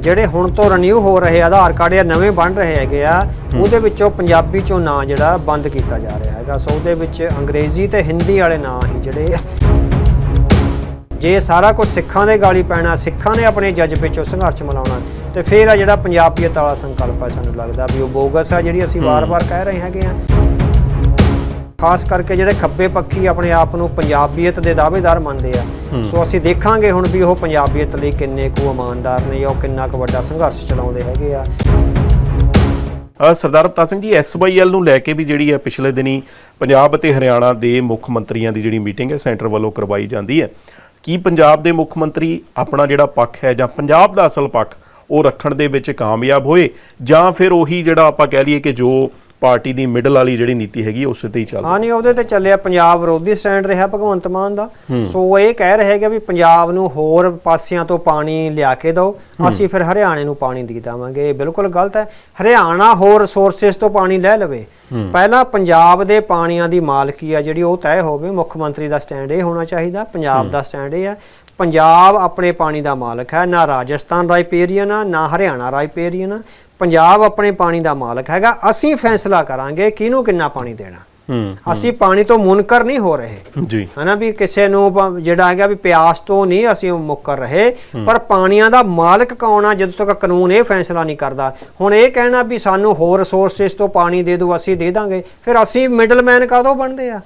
ਜਿਹੜੇ ਹੁਣ ਤੋਂ ਰਿਨਿਊ ਹੋ ਰਹੇ ਆਧਾਰ ਕਾਰਡ ਜਾਂ ਨਵੇਂ ਬਣ ਰਹੇ ਹੈਗੇ ਆ ਉਹਦੇ ਵਿੱਚੋਂ ਪੰਜਾਬੀ ਚੋਂ ਨਾਂ ਜਿਹੜਾ ਬੰਦ ਕੀਤਾ ਜਾ ਰਿਹਾ ਹੈਗਾ। ਸੋ ਉਹਦੇ ਵਿੱਚ ਅੰਗਰੇਜ਼ੀ ਤੇ ਹਿੰਦੀ ਵਾਲੇ ਨਾਂ ਹੀ ਜਿਹੜੇ ਜੇ ਸਾਰਾ ਕੁਝ ਸਿੱਖਾਂ ਦੇ ਗਾਲੀ ਪੈਣਾ ਸਿੱਖਾਂ ਨੇ ਆਪਣੇ ਜਜ਼ਬੇ ਚੋਂ ਸੰਘਰਸ਼ ਮਲਾਉਣਾ ਤੇ ਫਿਰ ਆ ਜਿਹੜਾ ਪੰਜਾਬੀਅਤ ਵਾਲਾ ਸੰਕਲਪ ਹੈ ਸਾਨੂੰ ਲੱਗਦਾ ਵੀ ਉਹ ਬੋਗਸ ਆ ਜਿਹੜੀ ਅਸੀਂ ਵਾਰ-ਵਾਰ ਕਹਿ ਰਹੇ ਹੈਗੇ ਆ। ਖਾਸ ਕਰਕੇ ਜਿਹੜੇ ਖੱਬੇ ਪੱਖੀ ਆਪਣੇ ਆਪ ਨੂੰ ਪੰਜਾਬੀਅਤ ਦੇ ਦਾਅਵੇਦਾਰ ਮੰਨਦੇ ਆ। ਸੋ ਅਸੀਂ ਦੇਖਾਂਗੇ ਹੁਣ ਵੀ ਉਹ ਪੰਜਾਬੀਅਤ ਲਈ ਕਿੰਨੇ ਕੁ ਇਮਾਨਦਾਰ ਨੇ ਜਾਂ ਕਿੰਨਾ ਕੁ ਵੱਡਾ ਸੰਘਰਸ਼ ਚਲਾਉਂਦੇ ਹੈਗੇ ਆ। ਸਰਦਾਰ ਅਵਤਾਰ ਸਿੰਘ ਜੀ ਐਸਵਾਈਐਲ ਨੂੰ ਲੈ ਕੇ ਵੀ ਜਿਹੜੀ ਹੈ ਪਿਛਲੇ ਦਿਨੀ ਪੰਜਾਬ ਅਤੇ ਹਰਿਆਣਾ ਦੇ ਮੁੱਖ ਮੰਤਰੀਆਂ ਦੀ ਜਿਹੜੀ ਮੀਟਿੰਗ ਹੈ ਸੈਂਟਰ ਵੱਲੋਂ ਕਰਵਾਈ ਜਾਂਦੀ ਹੈ। ਕੀ ਪੰਜਾਬ ਦੇ ਮੁੱਖ ਮੰਤਰੀ ਆਪਣਾ ਜਿਹੜਾ ਪੱਖ ਹੈ ਜਾਂ ਪੰਜਾਬ ਦਾ ਅਸਲ ਪੱਖ ਉਹ ਰੱਖਣ ਦੇ ਵਿੱਚ ਕਾਮਯਾਬ ਹੋਏ ਜਾਂ ਫਿਰ ਉਹੀ ਜਿਹੜਾ ਆਪਾਂ ਕਹਿ ਲਈਏ ਕਿ ਜੋ ਪਾਰਟੀ ਦੀ ਮਿਡਲ ਵਾਲੀ ਜਿਹੜੀ ਨੀਤੀ ਹੈਗੀ ਉਸੇ ਤੇ ਹੀ ਚੱਲਦਾ ਹਾਂ। ਨਹੀਂ ਉਹਦੇ ਤੇ ਚੱਲਿਆ ਪੰਜਾਬ ਵਿਰੋਧੀ ਸਟੈਂਡ ਰਿਹਾ ਭਗਵੰਤ ਮਾਨ ਦਾ। ਸੋ ਉਹ ਇਹ ਕਹਿ ਰਹੇ ਹੈਗੇ ਵੀ ਪੰਜਾਬ ਨੂੰ ਹੋਰ ਪਾਸਿਆਂ ਤੋਂ ਪਾਣੀ ਲਿਆ ਕੇ ਦਿਓ ਅਸੀਂ ਫਿਰ ਹਰਿਆਣੇ ਨੂੰ ਪਾਣੀ ਦੇ ਦੇਵਾਂਗੇ। ਇਹ ਬਿਲਕੁਲ ਗਲਤ ਹੈ। ਹਰਿਆਣਾ ਹੋਰ ਰਿਸੋਰਸਸ ਤੋਂ ਪਾਣੀ ਲੈ ਲਵੇ। ਪਹਿਲਾਂ ਪੰਜਾਬ ਦੇ ਪਾਣੀਆਂ ਦੀ ਮਾਲਕੀ ਆ ਜਿਹੜੀ ਉਹ ਤੈਅ ਹੋਵੇ। ਮੁੱਖ ਮੰਤਰੀ ਦਾ ਸਟੈਂਡ ਇਹ ਹੋਣਾ ਚਾਹੀਦਾ। ਪੰਜਾਬ ਦਾ ਸਟੈਂਡ ਇਹ ਹੈ। ਪੰਜਾਬ ਆਪਣੇ ਪਾਣੀ ਦਾ ਮਾਲਕ ਹੈ ਨਾ ਰਾਜਸਥਾਨ ਰਾਈਪੇਰੀਅਨ ਆ ਨਾ ਹਰਿਆਣਾ ਰਾਈਪੇਰੀਅਨ ਆ। ਪੰਜਾਬ ਆਪਣੇ ਪਾਣੀ ਦਾ ਮਾਲਕ ਹੈਗਾ ਅਸੀਂ ਫੈਸਲਾ ਕਰਾਂਗੇ ਕਿਹਨੂੰ ਕਿੰਨਾ ਪਾਣੀ ਦੇਣਾ। ਅਸੀਂ ਪਾਣੀ ਤੋਂ ਮੁਨਕਰ ਨਹੀਂ ਹੋ ਰਹੇ। ਜੀ। ਹਨਾ ਵੀ ਕਿਸੇ ਨੂੰ ਜਿਹੜਾ ਹੈਗਾ ਵੀ ਪਿਆਸ ਤੋਂ ਨਹੀਂ ਅਸੀਂ ਮੁੱਕਰ ਰਹੇ ਪਰ ਪਾਣੀਆਂ ਦਾ ਮਾਲਕ ਕੌਣ ਆ ਜਦੋਂ ਤੱਕ ਕਾਨੂੰਨ ਇਹ ਫੈਸਲਾ ਨਹੀਂ ਕਰਦਾ। ਹੁਣ ਇਹ ਕਹਿਣਾ ਵੀ ਸਾਨੂੰ ਹੋਰ ਰਿਸੋਰਸਸ ਤੋਂ ਪਾਣੀ ਦੇ ਦਿਓ ਅਸੀਂ ਦੇ ਦਾਂਗੇ। ਫਿਰ ਅਸੀਂ ਮਿਡਲਮੈਨ ਕਾਹਦੋਂ ਬਣਦੇ ਆ?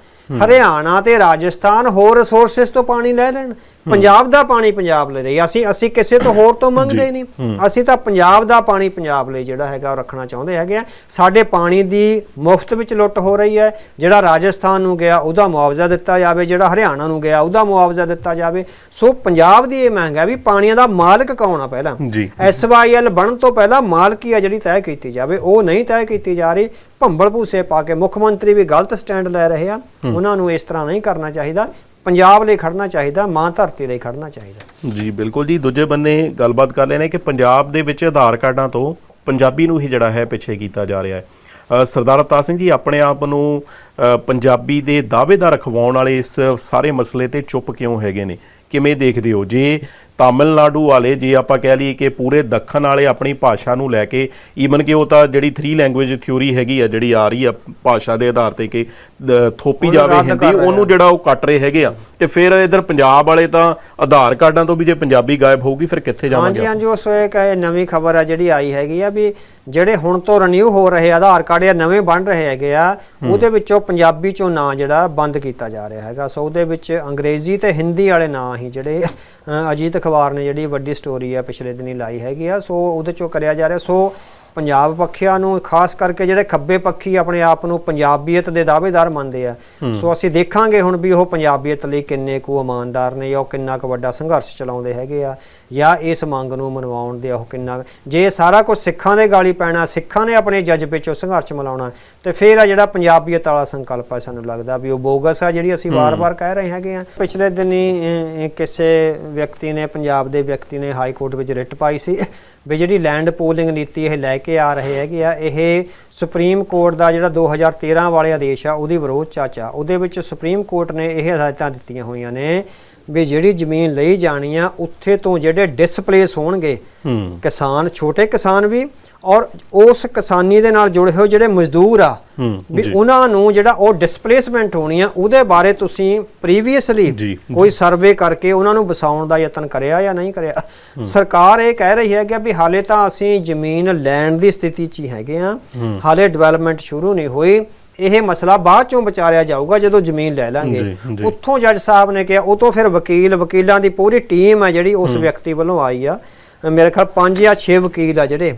ਹਰਿਆਣਾ ਤੇ ਰਾਜਸਥਾਨ ਹੋਰ ਰਿਸੋਰਸਸ ਤੋਂ ਪਾਣੀ ਲੈ ਲੈਣ। ਪੰਜਾਬ ਦਾ ਪਾਣੀ ਪੰਜਾਬ ਲੈ ਰਹੀ ਅਸੀਂ ਅਸੀਂ ਕਿਸੇ ਤੋਂ ਹੋਰ ਤੋਂ ਮੰਗਦੇ ਨਹੀਂ। ਅਸੀਂ ਤਾਂ ਪੰਜਾਬ ਦਾ ਪਾਣੀ ਪੰਜਾਬ ਲਈ ਜਿਹੜਾ ਹੈਗਾ ਉਹ ਰੱਖਣਾ ਚਾਹੁੰਦੇ ਹੈਗੇ ਆ। ਸਾਡੇ ਪਾਣੀ ਦੀ ਮੁਫਤ ਵਿੱਚ ਲੁੱਟ ਹੋ ਰਹੀ ਹੈ। ਜਿਹੜਾ ਰਾਜਸਥਾਨ ਨੂੰ ਗਿਆ ਉਹਦਾ ਮੁਆਵਜ਼ਾ ਦਿੱਤਾ ਜਾਵੇ। ਜਿਹੜਾ ਹਰਿਆਣਾ ਨੂੰ ਗਿਆ ਉਹਦਾ ਮੁਆਵਜ਼ਾ ਦਿੱਤਾ ਜਾਵੇ। ਸੋ ਪੰਜਾਬ ਦੀ ਇਹ ਮੰਗ ਹੈ ਵੀ ਪਾਣੀਆਂ ਦਾ ਮਾਲਕ ਕੌਣ ਆ ਪਹਿਲਾਂ? ਐਸਵਾਈਐਲ ਬਣਨ ਤੋਂ ਪਹਿਲਾਂ ਮਾਲਕੀ ਆ ਜਿਹੜੀ ਤੈਅ ਕੀਤੀ ਜਾਵੇ। ਉਹ ਨਹੀਂ ਤੈਅ ਕੀਤੀ ਜਾ ਰਹੀ। ਭੰਬਲ ਭੂਸੇ ਪਾ ਕੇ ਮੁੱਖ ਮੰਤਰੀ ਵੀ ਗਲਤ ਸਟੈਂਡ ਲੈ ਰਹੇ ਆ। ਉਹਨਾਂ ਨੂੰ ਇਸ ਤਰ੍ਹਾਂ ਨਹੀਂ ਕਰਨਾ ਚਾਹੀਦਾ। ਪੰਜਾਬ ਲਈ ਖੜਨਾ ਚਾਹੀਦਾ, ਮਾਂ ਧਰਤੀ ਲਈ ਖੜਨਾ ਚਾਹੀਦਾ। ਜੀ, ਬਿਲਕੁਲ ਜੀ। ਦੂਜੇ ਬੰਨੇ ਗੱਲਬਾਤ ਕਰ ਲੈਣੇ ਕਿ ਪੰਜਾਬ ਦੇ ਵਿੱਚ ਆਧਾਰ ਕਾਰਡਾਂ ਤੋਂ ਪੰਜਾਬੀ ਨੂੰ ਹੀ ਜਿਹੜਾ ਹੈ ਪਿੱਛੇ ਕੀਤਾ ਜਾ ਰਿਹਾ ਹੈ। ਸਰਦਾਰ ਅਵਤਾਰ ਸਿੰਘ ਜੀ, ਆਪਣੇ ਆਪ ਨੂੰ ਪੰਜਾਬੀ ਦੇ ਦਾਅਵੇਦਾਰ ਰਖਵਾਉਣ ਵਾਲੇ ਇਸ ਸਾਰੇ ਮਸਲੇ ਤੇ ਚੁੱਪ ਕਿਉਂ ਹੈਗੇ ਨੇ? ਕਿਵੇਂ ਦੇਖਦੇ ਹੋ? ਜੇ ਤਾਮਿਲਨਾਡੂ ਵਾਲੇ ਜੇ ਆਪਾਂ ਕਹਿ ਲਈਏ ਕਿ ਪੂਰੇ ਦੱਖਣ ਵਾਲੇ ਆਪਣੀ ਭਾਸ਼ਾ ਨੂੰ ਲੈ ਕੇ ਈਵਨ ਕਿ ਉਹ ਤਾਂ ਜਿਹੜੀ 3 ਲੈਂਗੁਏਜ ਥਿਊਰੀ ਹੈਗੀ ਆ ਜਿਹੜੀ ਆ ਰਹੀ ਆ ਭਾਸ਼ਾ ਦੇ ਆਧਾਰ ਤੇ ਕਿ ਥੋਪੀ ਜਾਵੇ ਹਿੰਦੀ ਉਹਨੂੰ ਜਿਹੜਾ ਉਹ ਕੱਟ ਰਹੇ ਹੈਗੇ ਆ। ਤੇ ਫਿਰ ਇਧਰ ਪੰਜਾਬ ਵਾਲੇ ਤਾਂ ਆਧਾਰ ਕਾਰਡਾਂ ਤੋਂ ਵੀ ਜੇ ਪੰਜਾਬੀ ਗਾਇਬ ਹੋਊਗੀ ਫਿਰ ਕਿੱਥੇ ਹਾਂਜੀ ਜਾਵਾਂਗੇ ਹਾਂਜੀ ਉਸ ਇੱਕ ਨਵੀਂ ਖਬਰ ਆ ਜਿਹੜੀ ਆਈ ਹੈਗੀ ਆ ਵੀ ਜਿਹੜੇ ਹੁਣ ਤੋਂ ਰਿਨਿਊ ਹੋ ਰਹੇ ਆਧਾਰ ਕਾਰਡ ਜਾਂ ਨਵੇਂ ਬਣ ਰਹੇ ਹੈਗੇ ਆ ਉਹਦੇ ਵਿੱਚੋਂ ਪੰਜਾਬੀ ਚੋਂ ਨਾਂ ਜਿਹੜਾ ਬੰਦ ਕੀਤਾ ਜਾ ਰਿਹਾ ਹੈਗਾ। ਸੋ ਉਹਦੇ ਵਿੱਚ ਅੰਗਰੇਜ਼ੀ ਤੇ ਹਿੰਦੀ ਵਾਲੇ ਨਾਂ ਹੀ ਜਿਹੜੇ ਅਜੀਤ ਅਖਬਾਰ ਨੇ ਜਿਹੜੀ ਵੱਡੀ ਸਟੋਰੀ ਆ ਪਿਛਲੇ ਦਿਨੀ ਲਾਈ ਹੈਗੀ ਆ। ਸੋ ਉਹਦੇ ਚੋਂ ਕਰਿਆ ਜਾ ਰਿਹਾ। ਸੋ ਪੰਜਾਬ ਪੱਖੀਆਂ ਨੂੰ ਖਾਸ ਕਰਕੇ ਜਿਹੜੇ ਖੱਬੇ ਪੱਖੀ ਆਪਣੇ ਆਪ ਨੂੰ ਪੰਜਾਬੀਅਤ ਦੇ ਦਾਅਵੇਦਾਰ ਮੰਨਦੇ ਆ। ਸੋ ਅਸੀਂ ਦੇਖਾਂਗੇ ਹੁਣ ਵੀ ਉਹ ਪੰਜਾਬੀਅਤ ਲਈ ਕਿੰਨੇ ਕੁ ਇਮਾਨਦਾਰ ਨੇ ਜਾਂ ਕਿੰਨਾ ਕੁ ਵੱਡਾ ਸੰਘਰਸ਼ ਚਲਾਉਂਦੇ ਹੈਗੇ ਆ। ਜਾਂ ਇਸ ਮੰਗ ਨੂੰ ਮਨਵਾਉਣ ਦੇ ਉਹ ਕਿੰਨਾ ਜੇ ਸਾਰਾ ਕੁਝ ਸਿੱਖਾਂ ਦੇ ਗਾਲੀ ਪੈਣਾ ਸਿੱਖਾਂ ਨੇ ਆਪਣੇ ਜਜ਼ਬੇ ਚੋਂ ਸੰਘਰਸ਼ ਮਲਾਉਣਾ ਤੇ ਫਿਰ ਆ ਜਿਹੜਾ ਪੰਜਾਬੀਅਤ ਵਾਲਾ ਸੰਕਲਪ ਆ ਸਾਨੂੰ ਲੱਗਦਾ ਵੀ ਉਹ ਬੋਗਸ ਆ ਜਿਹੜੀ ਅਸੀਂ ਵਾਰ-ਵਾਰ ਕਹਿ ਰਹੇ ਹੈਗੇ ਆ। ਪਿਛਲੇ ਦਿਨੀ ਕਿਸੇ ਵਿਅਕਤੀ ਨੇ ਪੰਜਾਬ ਦੇ ਵਿਅਕਤੀ ਨੇ ਹਾਈ ਕੋਰਟ ਵਿੱਚ ਰਿਟ ਪਾਈ ਸੀ ਵੀ ਜਿਹੜੀ ਲੈਂਡ ਪੂਲਿੰਗ ਨੀਤੀ ਇਹ ਲੈ ਕੇ ਆ ਰਹੇ ਹੈਗੇ ਆ ਇਹ ਸੁਪਰੀਮ ਕੋਰਟ ਦਾ ਜਿਹੜਾ 2013 ਵਾਲੇ ਆਦੇਸ਼ ਆ ਉਹਦੀ ਵਿਰੋਧ ਚਾਚਾ ਉਹਦੇ ਵਿੱਚ ਸੁਪਰੀਮ ਕੋਰਟ ਨੇ ਇਹ ਹਦਾਇਤਾਂ ਦਿੱਤੀਆਂ ਹੋਈਆਂ ਨੇ ਵੀ ਜਿਹੜੀ ਜ਼ਮੀਨ ਲਈ ਜਾਣੀ ਆ ਉੱਥੇ ਤੋਂ ਜਿਹੜੇ ਡਿਸਪਲੇਸ ਹੋਣਗੇ ਕਿਸਾਨ ਛੋਟੇ ਕਿਸਾਨ ਵੀ ਔਰ ਉਸ ਕਿਸਾਨੀ ਦੇ ਨਾਲ ਜੁੜੇ ਹੋਏ ਜਿਹੜੇ ਮਜ਼ਦੂਰ ਆ ਵੀ ਉਹਨਾਂ ਨੂੰ ਜਿਹੜਾ ਉਹ ਡਿਸਪਲੇਸਮੈਂਟ ਹੋਣੀ ਆ ਉਹਦੇ ਬਾਰੇ ਤੁਸੀਂ ਪ੍ਰੀਵੀਅਸਲੀ ਕੋਈ ਸਰਵੇ ਕਰਕੇ ਉਹਨਾਂ ਨੂੰ ਵਸਾਉਣ ਦਾ ਯਤਨ ਕਰਿਆ ਜਾਂ ਨਹੀਂ ਕਰਿਆ? ਸਰਕਾਰ ਇਹ ਕਹਿ ਰਹੀ ਹੈ ਕਿ ਵੀ ਹਾਲੇ ਤਾਂ ਅਸੀਂ ਜ਼ਮੀਨ ਲੈਣ ਦੀ ਸਥਿਤੀ 'ਚ ਹੀ ਹੈਗੇ ਆ। ਹਾਲੇ ਡਿਵੈਲਪਮੈਂਟ ਸ਼ੁਰੂ ਨਹੀਂ ਹੋਈ। ਇਹ ਮਸਲਾ ਬਾਅਦ ਚੋਂ ਵਿਚਾਰਿਆ ਜਾਊਗਾ ਜਦੋਂ ਜ਼ਮੀਨ ਲੈ ਲਾਂਗੇ। ਉੱਥੋਂ ਜੱਜ ਸਾਹਿਬ ਨੇ ਕਿਹਾ ਉਹ ਤੋਂ ਫਿਰ ਵਕੀਲ ਵਕੀਲਾਂ ਦੀ ਪੂਰੀ ਟੀਮ ਹੈ ਜਿਹੜੀ ਉਸ ਵਿਅਕਤੀ ਵੱਲੋਂ ਆਈ ਆ। ਮੇਰੇ ਖਿਆਲ 5 ਜਾਂ 6 ਵਕੀਲ ਆ ਜਿਹੜੇ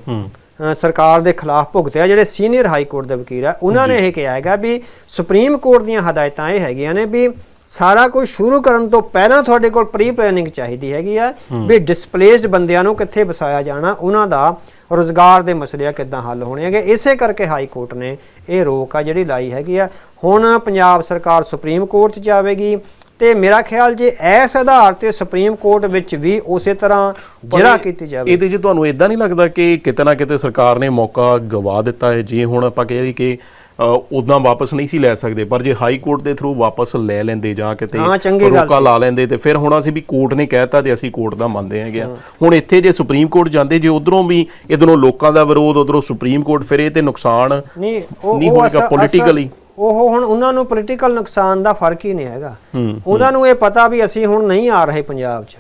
ਸਰਕਾਰ ਦੇ ਖਿਲਾਫ ਭੁਗਤੇ ਆ ਜਿਹੜੇ ਸੀਨੀਅਰ ਹਾਈ ਕੋਰਟ ਦੇ ਵਕੀਲ ਆ। ਉਹਨਾਂ ਨੇ ਇਹ ਕਿਹਾ ਹੈਗਾ ਵੀ ਸੁਪਰੀਮ ਕੋਰਟ ਦੀਆਂ ਹਦਾਇਤਾਂ ਇਹ ਹੈਗੀਆਂ ਨੇ ਵੀ ਸਾਰਾ ਕੁਝ ਸ਼ੁਰੂ ਕਰਨ ਤੋਂ ਪਹਿਲਾਂ ਤੁਹਾਡੇ ਕੋਲ ਪ੍ਰੀ ਪਲੈਨਿੰਗ ਚਾਹੀਦੀ ਹੈਗੀ ਆ ਵੀ ਡਿਸਪਲੇਸਡ ਬੰਦਿਆਂ ਨੂੰ ਕਿੱਥੇ ਵਸਾਇਆ ਜਾਣਾ ਉਹਨਾਂ ਦਾ ਰੋਜ਼ਗਾਰ ਦੇ ਮਸਲੇ ਆ ਕਿੱਦਾਂ ਹੱਲ ਹੋਣੇ ਹੈਗੇ? ਇਸੇ ਕਰਕੇ ਹਾਈ ਕੋਰਟ ਨੇ ਇਹ ਰੋਕ ਆ ਜਿਹੜੀ ਲਾਈ ਹੈਗੀ ਆ। ਹੁਣ ਪੰਜਾਬ ਸਰਕਾਰ ਸੁਪਰੀਮ ਕੋਰਟ 'ਚ ਜਾਵੇਗੀ। ਤੇ ਮੇਰਾ ਖਿਆਲ ਜੇ ਇਸ ਆਧਾਰ ਤੇ ਸੁਪਰੀਮ ਕੋਰਟ ਵਿੱਚ ਵੀ ਉਸੇ ਤਰ੍ਹਾਂ ਜਿਹੜਾ ਕੀਤੀ ਜਾਵੇ। ਇਹਦੇ 'ਚ ਤੁਹਾਨੂੰ ਇਦਾਂ ਨਹੀਂ ਲੱਗਦਾ ਕਿ ਕਿਤੇ ਨਾ ਕਿਤੇ ਸਰਕਾਰ ਨੇ ਮੌਕਾ ਗਵਾ ਦਿੱਤਾ ਹੈ? ਜੇ ਹੁਣ ਆਪਾਂ ਕਹੀਏ ਕਿ ਉਦਾਂ ਵਾਪਸ ਨਹੀਂ ਸੀ ਲੈ ਸਕਦੇ ਪਰ ਜੇ ਹਾਈ ਕੋਰਟ ਦੇ ਥਰੂ ਵਾਪਸ ਲੈ ਲੈਂਦੇ ਜਾਂ ਕਿਤੇ ਰੋਕਾ ਲਾ ਲੈਂਦੇ ਤੇ ਫਿਰ ਹੁਣ ਅਸੀਂ ਵੀ ਕੋਰਟ ਨੇ ਕਹਿਤਾ ਤੇ ਅਸੀਂ ਕੋਰਟ ਦਾ ਮੰਨਦੇ ਹੈਗੇ ਆ। ਹੁਣ ਇੱਥੇ ਜੇ ਸੁਪਰੀਮ ਕੋਰਟ ਜਾਂਦੇ ਜੇ ਉਧਰੋਂ ਵੀ ਇਧਰੋਂ ਲੋਕਾਂ ਦਾ ਵਿਰੋਧ ਉਧਰੋਂ ਸੁਪਰੀਮ ਕੋਰਟ ਫਿਰ ਇਹ ਤੇ ਨੁਕਸਾਨ ਨਹੀਂ ਉਹ ਨਹੀਂ ਉਹ ਹੁਣ ਉਹਨਾਂ ਨੂੰ ਪੋਲੀਟੀਕਲ ਨੁਕਸਾਨ ਦਾ ਫ਼ਰਕ ਹੀ ਨਹੀਂ ਹੈਗਾ। ਉਹਨਾਂ ਨੂੰ ਇਹ ਪਤਾ ਵੀ ਅਸੀਂ ਹੁਣ ਨਹੀਂ ਆ ਰਹੇ ਪੰਜਾਬ 'ਚ।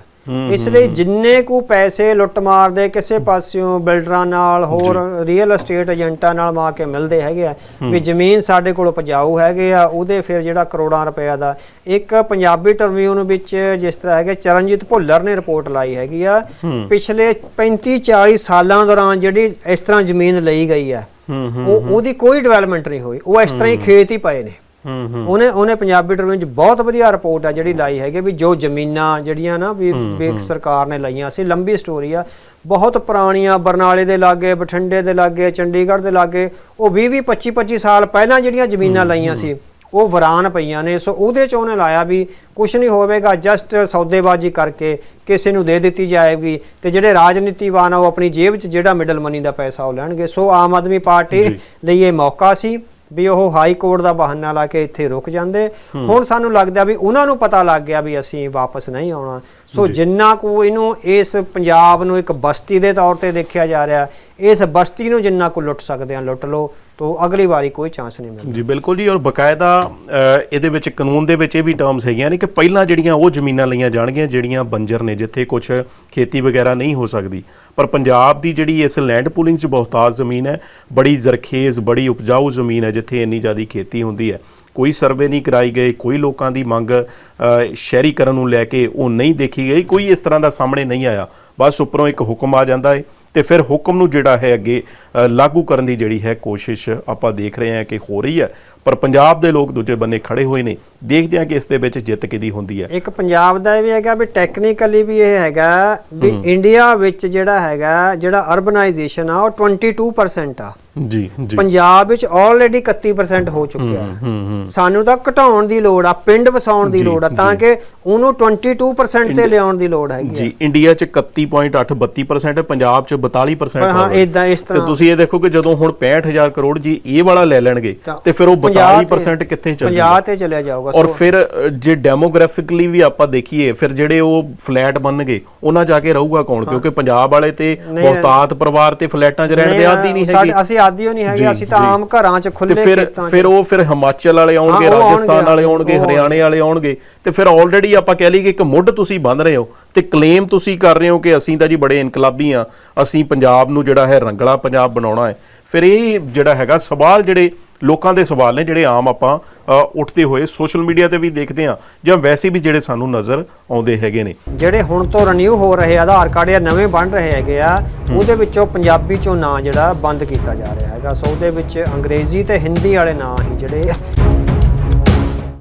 ਇਸ ਲਈ ਜਿੰਨੇ ਕੁ ਪੈਸੇ ਲੁੱਟ ਮਾਰਦੇ ਕਿਸੇ ਪਾਸਿਓਂ ਬਿਲਡਰਾਂ ਨਾਲ ਹੋਰ ਰੀਅਲ ਏਸਟੇਟ ਏਜੰਟਾਂ ਨਾਲ ਮਾ ਕੇ ਮਿਲਦੇ ਹੈਗੇ ਆ ਵੀ ਜ਼ਮੀਨ ਸਾਡੇ ਕੋਲ ਉਪਜਾਊ ਹੈਗੇ ਆ ਉਹਦੇ ਫਿਰ ਜਿਹੜਾ ਕਰੋੜਾਂ ਰੁਪਏ ਦਾ। ਇੱਕ ਪੰਜਾਬੀ ਟਰਬਿਊਨ ਵਿੱਚ ਜਿਸ ਤਰ੍ਹਾਂ ਹੈਗੇ ਚਰਨਜੀਤ ਭੁੱਲਰ ਨੇ ਰਿਪੋਰਟ ਲਾਈ ਹੈਗੀ ਆ। ਪਿਛਲੇ 35 40 ਸਾਲਾਂ ਦੌਰਾਨ ਜਿਹੜੀ ਇਸ ਤਰ੍ਹਾਂ ਜ਼ਮੀਨ ਲਈ ਗਈ ਆ। ਉਹ ਉਹਦੀ ਕੋਈ ਡਿਵੈਲਪਮੈਂਟ ਨਹੀਂ ਹੋਈ। ਉਹ ਇਸ ਤਰ੍ਹਾਂ ਹੀ ਖੇਤ ਹੀ ਪਏ ਨੇ। ਹੂੰ ਹੂੰ। ਉਹਨੇ ਉਹਨੇ ਪੰਜਾਬੀ ਟਰਬਿਊਨ ਚ ਬਹੁਤ ਵਧੀਆ ਰਿਪੋਰਟ ਆ ਜਿਹੜੀ ਲਾਈ ਹੈਗੀ ਵੀ ਜੋ ਜ਼ਮੀਨਾਂ ਜਿਹੜੀਆਂ ਨਾ ਵੀ ਵੀ ਸਰਕਾਰ ਨੇ ਲਈਆਂ ਸੀ ਲੰਬੀ ਸਟੋਰੀ ਆ। ਬਹੁਤ ਪੁਰਾਣੀਆਂ ਬਰਨਾਲੇ ਦੇ ਲਾਗੇ ਬਠਿੰਡੇ ਦੇ ਲਾਗੇ ਚੰਡੀਗੜ੍ਹ ਦੇ ਲਾਗੇ ਉਹ 20 20 25 25 ਸਾਲ ਪਹਿਲਾਂ ਜਿਹੜੀਆਂ ਜ਼ਮੀਨਾਂ ਲਈਆਂ ਸੀ ਉਹ ਵਰਾਨ ਪਈਆਂ ਨੇ ਸੋ ਉਹਦੇ ਚ ਉਹਨੇ ਲਾਇਆ ਵੀ ਕੁਝ ਨਹੀਂ ਹੋਵੇਗਾ ਜਸਟ ਸੌਦੇਬਾਜ਼ੀ ਕਰਕੇ ਕਿਸੇ ਨੂੰ ਦੇ ਦਿੱਤੀ ਜਾਏਗੀ ਤੇ ਜਿਹੜੇ ਰਾਜਨੀਤੀਵਾਨ ਆ ਉਹ ਆਪਣੀ ਜੇਬ 'ਚ ਜਿਹੜਾ ਮਿਡਲ ਮਨੀ ਦਾ ਪੈਸਾ ਉਹ ਲੈਣਗੇ। ਸੋ ਆਮ ਆਦਮੀ ਪਾਰਟੀ ਲਈ ਇਹ ਮੌਕਾ ਸੀ ਵੀ ਉਹ ਹਾਈ ਕੋਰਟ ਦਾ ਬਹਾਨਾ ਲਾ ਕੇ ਇੱਥੇ ਰੁਕ ਜਾਂਦੇ। ਹੁਣ ਸਾਨੂੰ ਲੱਗਦਾ ਵੀ ਉਹਨਾਂ ਨੂੰ ਪਤਾ ਲੱਗ ਗਿਆ ਵੀ ਅਸੀਂ ਵਾਪਸ ਨਹੀਂ ਆਉਣਾ। ਸੋ ਜਿੰਨਾ ਕੁ ਇਹਨੂੰ ਇਸ ਪੰਜਾਬ ਨੂੰ ਇੱਕ ਬਸਤੀ ਦੇ ਤੌਰ ਤੇ ਦੇਖਿਆ ਜਾ ਰਿਹਾ ਇਸ ਬਸਤੀ ਨੂੰ ਜਿੰਨਾ ਕੁ ਲੁੱਟ ਸਕਦੇ ਆ ਲੁੱਟ ਲਓ ਤੋਂ ਅਗਲੀ ਵਾਰੀ ਕੋਈ ਚਾਂਸ ਨਹੀਂ ਮਿਲਦਾ। ਜੀ ਬਿਲਕੁਲ ਜੀ ਔਰ ਬਕਾਇਦਾ ਇਹਦੇ ਵਿੱਚ ਕਾਨੂੰਨ ਦੇ ਵਿੱਚ ਇਹ ਵੀ ਟਰਮਸ ਹੈਗੀਆਂ ਨੇ ਕਿ ਪਹਿਲਾਂ ਜਿਹੜੀਆਂ ਉਹ ਜ਼ਮੀਨਾਂ ਲਈਆਂ ਜਾਣਗੀਆਂ ਜਿਹੜੀਆਂ ਬੰਜਰ ਨੇ ਜਿੱਥੇ ਕੁਝ ਖੇਤੀ ਵਗੈਰਾ ਨਹੀਂ ਹੋ ਸਕਦੀ। ਪਰ ਪੰਜਾਬ ਦੀ ਜਿਹੜੀ ਇਸ ਲੈਂਡ ਪੂਲਿੰਗ 'ਚ ਬਹੁਤਾਤ ਜ਼ਮੀਨ ਹੈ ਬੜੀ ਜ਼ਰਖੇਜ਼ ਬੜੀ ਉਪਜਾਊ ਜ਼ਮੀਨ ਹੈ ਜਿੱਥੇ ਇੰਨੀ ਜ਼ਿਆਦਾ ਖੇਤੀ ਹੁੰਦੀ ਹੈ। ਕੋਈ ਸਰਵੇ ਨਹੀਂ ਕਰਾਈ ਗਏ, ਕੋਈ ਲੋਕਾਂ ਦੀ ਮੰਗ ਸ਼ਹਿਰੀਕਰਨ ਨੂੰ ਲੈ ਕੇ ਉਹ ਨਹੀਂ ਦੇਖੀ ਗਈ, ਕੋਈ ਇਸ ਤਰ੍ਹਾਂ ਦਾ ਸਾਹਮਣੇ ਨਹੀਂ ਆਇਆ। ਬਸ ਉੱਪਰੋਂ ਇੱਕ ਹੁਕਮ ਆ ਜਾਂਦਾ ਹੈ ਤੇ ਫਿਰ ਹੁਕਮ ਨੂੰ ਜਿਹੜਾ ਹੈ ਅੱਗੇ ਲਾਗੂ ਕਰਨ ਦੀ ਜਿਹੜੀ ਹੈ ਕੋਸ਼ਿਸ਼ ਆਪਾਂ ਦੇਖ ਰਹੇ ਹਾਂ ਕਿ ਹੋ ਰਹੀ ਹੈ। ਪਰ ਪੰਜਾਬ ਦੇ ਲੋਕ ਦੂਜੇ ਬੰਨੇ ਖੜੇ ਹੋਏ ਨੇ। ਦੇਖਦੇ ਹਾਂ ਕਿ ਇਸ ਦੇ ਵਿੱਚ ਜਿੱਤ ਕਿਹਦੀ ਹੁੰਦੀ ਹੈ। ਇੱਕ ਪੰਜਾਬ ਦਾ ਇਹ ਵੀ ਹੈਗਾ ਵੀ ਟੈਕਨੀਕਲੀ ਵੀ ਇਹ ਹੈਗਾ ਵੀ ਇੰਡੀਆ ਵਿੱਚ ਜਿਹੜਾ ਹੈਗਾ ਜਿਹੜਾ ਅਰਬਨਾਈਜੇਸ਼ਨ ਆ ਉਹ 22% ਆ। ਜੀ ਜੀ। ਪੰਜਾਬ ਵਿੱਚ ਆਲਰੇਡੀ 31% ਹੋ ਚੁੱਕਿਆ ਹੈ। ਸਾਨੂੰ ਤਾਂ ਘਟਾਉਣ ਦੀ ਲੋੜ ਆ ਪਿੰਡ ਵਸਾਉਣ ਦੀ ਲੋੜ ਆ ਤਾਂ ਕਿ ਉਹਨੂੰ 22% ਤੇ ਲਿਆਉਣ ਦੀ ਲੋੜ ਹੈਗੀ ਜੀ ਇੰਡੀਆ ਚ 31.8 32% ਹੈ ਪੰਜਾਬ ਚ 42% ਹੈ। ਇਦਾਂ ਇਸ ਤੇ ਤਰ੍ਹਾਂ। ਤੁਸੀਂ ਇਹ ਦੇਖੋ ਕਿ ਜਦੋਂ ਹੁਣ 65000 ਕਰੋੜ ਜੀ ਇਹ ਵਾਲਾ ਲੈ ਲੈਣਗੇ ਤਾਂ ਤੇ ਫਿਰ ਉਹ 50 42% ਕਿੱਥੇ ਚੱਲ 50 ਤੇ ਚਲਿਆ ਜਾਊਗਾ ਔਰ ਫਿਰ ਜੇ ਡੈਮੋਗ੍ਰਾਫਿਕਲੀ ਵੀ ਆਪਾਂ ਦੇਖੀਏ ਫਿਰ ਜਿਹੜੇ ਉਹ ਫਲੈਟ ਬਣਨਗੇ ਉਹਨਾਂ ਜਾ ਕੇ ਰਹੂਗਾ ਕੌਣ? ਕਿਉਂਕਿ ਪੰਜਾਬ ਵਾਲੇ ਤੇ ਬਹੁਤਾਤ ਪਰਿਵਾਰ ਤੇ ਫਲੈਟਾਂ 'ਚ ਰਹਿਣ ਦੇ ਆਦੀ ਨਹੀਂ ਸਾਡੇ- ਹੈਗੇ। ਅਸੀਂ ਆਦੀ ਹੋ ਨਹੀਂ ਹੈਗੇ ਅਸੀਂ ਤਾਂ। ਆਮ ਘਰਾਂ 'ਚ ਖੁੱਲੇ ਖੇਤਾਂ 'ਚ। ਫਿਰ ਉਹ ਫਿਰ ਹਿਮਾਚਲ ਵਾਲੇ ਆਉਣਗੇ ਰਾਜਸਥਾਨ ਵਾਲੇ ਆਉਣਗੇ ਹਰਿਆਣੇ ਵਾਲੇ ਆਉਣਗੇ। ਤੇ ਫਿਰ ਆਲਰੇਡੀ ਆਪਾਂ ਕਹਿ ਲਈਏ ਕਿ ਮੁੱਢ ਤੁਸੀਂ ਬੰਨ ਰਹੇ ਹੋ ਤੇ ਕਲੇਮ ਤੁਸੀਂ ਕਰ ਰਹੇ ਹੋ ਕਿ ਅਸੀਂ ਤਾਂ ਜੀ ਬੜੇ ਇਨਕਲਾਬੀ ਆ ਅਸੀਂ ਪੰਜਾਬ ਨੂੰ ਜਿਹੜਾ ਹੈ ਰੰਗਲਾ ਪੰਜਾਬ ਬਣਾਉਣਾ ਹੈ। ਫਿਰ ਇਹ ਜਿਹੜਾ ਹੈਗਾ ਸਵਾਲ ਜਿਹੜੇ ਲੋਕਾਂ ਦੇ ਸਵਾਲ ਨੇ ਜਿਹੜੇ ਆਮ ਆਪਾਂ ਉੱਠਦੇ ਹੋਏ ਸੋਸ਼ਲ ਮੀਡੀਆ ਤੇ ਵੀ ਦੇਖਦੇ ਆ ਜਾਂ ਵੈਸੇ ਵੀ ਜਿਹੜੇ ਸਾਨੂੰ ਨਜ਼ਰ ਆਉਂਦੇ ਹੈਗੇ ਨੇ। ਜਿਹੜੇ ਹੁਣ ਤੋਂ ਰੀਨਿਊ ਹੋ ਰਹੇ ਆਧਾਰ ਕਾਰਡ ਜਾਂ ਨਵੇਂ ਬਣ ਰਹੇ ਹੈਗੇ ਆ ਉਹਦੇ ਵਿੱਚੋਂ ਪੰਜਾਬੀ ਚੋਂ ਨਾਂ ਜਿਹੜਾ ਬੰਦ ਕੀਤਾ ਜਾ ਰਿਹਾ ਹੈਗਾ। ਸੋ ਉਹਦੇ ਵਿੱਚ ਅੰਗਰੇਜ਼ੀ ਤੇ ਹਿੰਦੀ ਵਾਲੇ ਨਾਂ ਹੀ ਜਿਹੜੇ